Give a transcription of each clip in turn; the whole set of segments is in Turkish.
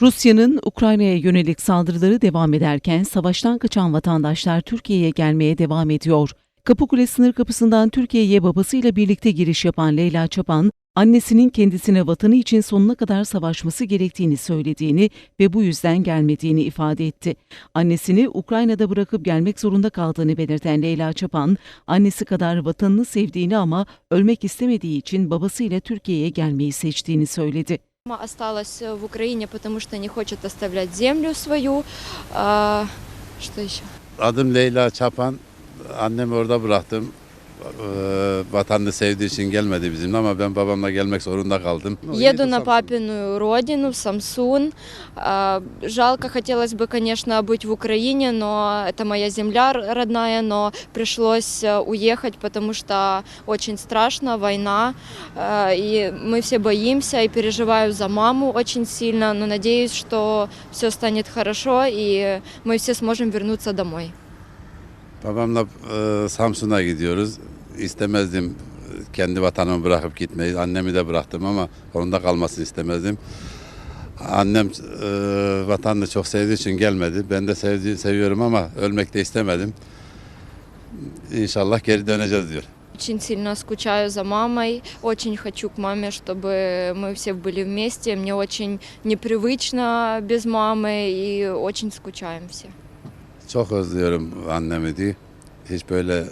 Rusya'nın Ukrayna'ya yönelik saldırıları devam ederken savaştan kaçan vatandaşlar Türkiye'ye gelmeye devam ediyor. Kapıkule sınır kapısından Türkiye'ye babasıyla birlikte giriş yapan Leyla Çapan, annesinin kendisine vatanı için sonuna kadar savaşması gerektiğini söylediğini ve bu yüzden gelmediğini ifade etti. Annesini Ukrayna'da bırakıp gelmek zorunda kaldığını belirten Leyla Çapan, annesi kadar vatanını sevdiğini ama ölmek istemediği için babasıyla Türkiye'ye gelmeyi seçtiğini söyledi. Мама осталась в Украине, потому что не хочет оставлять землю свою. А, что еще? Adım Leyla Çapan. Annemi orada bıraktım. Vatanını sevdiği için gelmedi bizimle ama ben babamla gelmek zorunda kaldım. Еду на папину родину, в Самсун. А, Жалко, хотелось бы, конечно, быть в Украине, но это моя земля родная, но пришлось э, уехать, потому что очень страшно, война, э, и мы все боимся, и переживаю за маму очень сильно, но надеюсь, что все станет хорошо, и мы все сможем вернуться домой. Babamla e, Samsun'a gidiyoruz. İstemezdim e, kendi vatanımı bırakıp gitmeyi. Annemi de bıraktım ama onun da kalmasını istemezdim. Annem e, vatanını çok sevdiği için gelmedi. Ben de sevdi, seviyorum ama ölmek de istemedim. İnşallah geri döneceğiz diyor. Очень сильно скучаю за мамой, очень хочу к маме, чтобы мы все были вместе. Мне очень непривычно без мамы и очень скучаем все. Çok özlüyorum annemi diye. Hiç böyle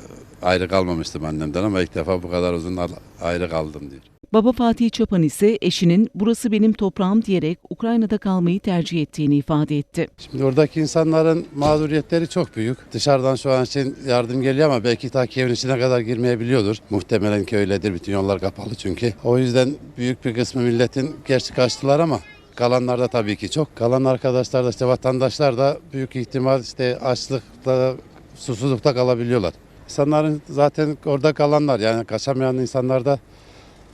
ayrı kalmamıştım annemden ama ilk defa bu kadar uzun ayrı kaldım diyor. Baba Fatih Çapan ise eşinin burası benim toprağım diyerek Ukrayna'da kalmayı tercih ettiğini ifade etti. Şimdi oradaki insanların mağduriyetleri çok büyük. Dışarıdan şu an için yardım geliyor ama belki ta Kiev'in içine kadar girmeyebiliyordur. Muhtemelen ki öyledir. Bütün yollar kapalı çünkü. O yüzden büyük bir kısmı milletin gerçi kaçtılar ama kalanlar da tabii ki çok. Kalan arkadaşlar da işte vatandaşlar da büyük ihtimal işte açlıkta, susuzlukta kalabiliyorlar. İnsanların zaten orada kalanlar yani kaçamayan insanlar da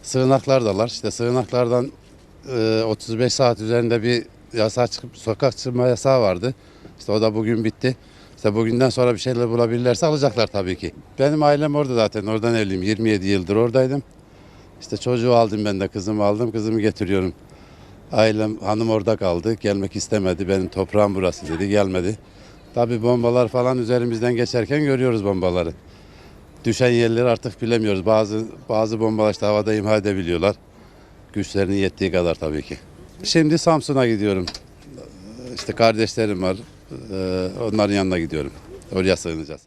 sığınaklardalar. İşte sığınaklardan e, 35 saat üzerinde bir yasa çıkıp sokak çıkma yasağı vardı. İşte o da bugün bitti. İşte bugünden sonra bir şeyler bulabilirlerse alacaklar tabii ki. Benim ailem orada zaten. Oradan evliyim. 27 yıldır oradaydım. İşte çocuğu aldım ben de kızımı aldım. Kızımı getiriyorum. Ailem hanım orada kaldı. Gelmek istemedi. Benim toprağım burası dedi. Gelmedi. Tabii bombalar falan üzerimizden geçerken görüyoruz bombaları. Düşen yerleri artık bilemiyoruz. Bazı bazı bombalar işte havada imha edebiliyorlar. Güçlerinin yettiği kadar tabii ki. Şimdi Samsun'a gidiyorum. İşte kardeşlerim var. Ee, Onların yanına gidiyorum. Oraya sığınacağız.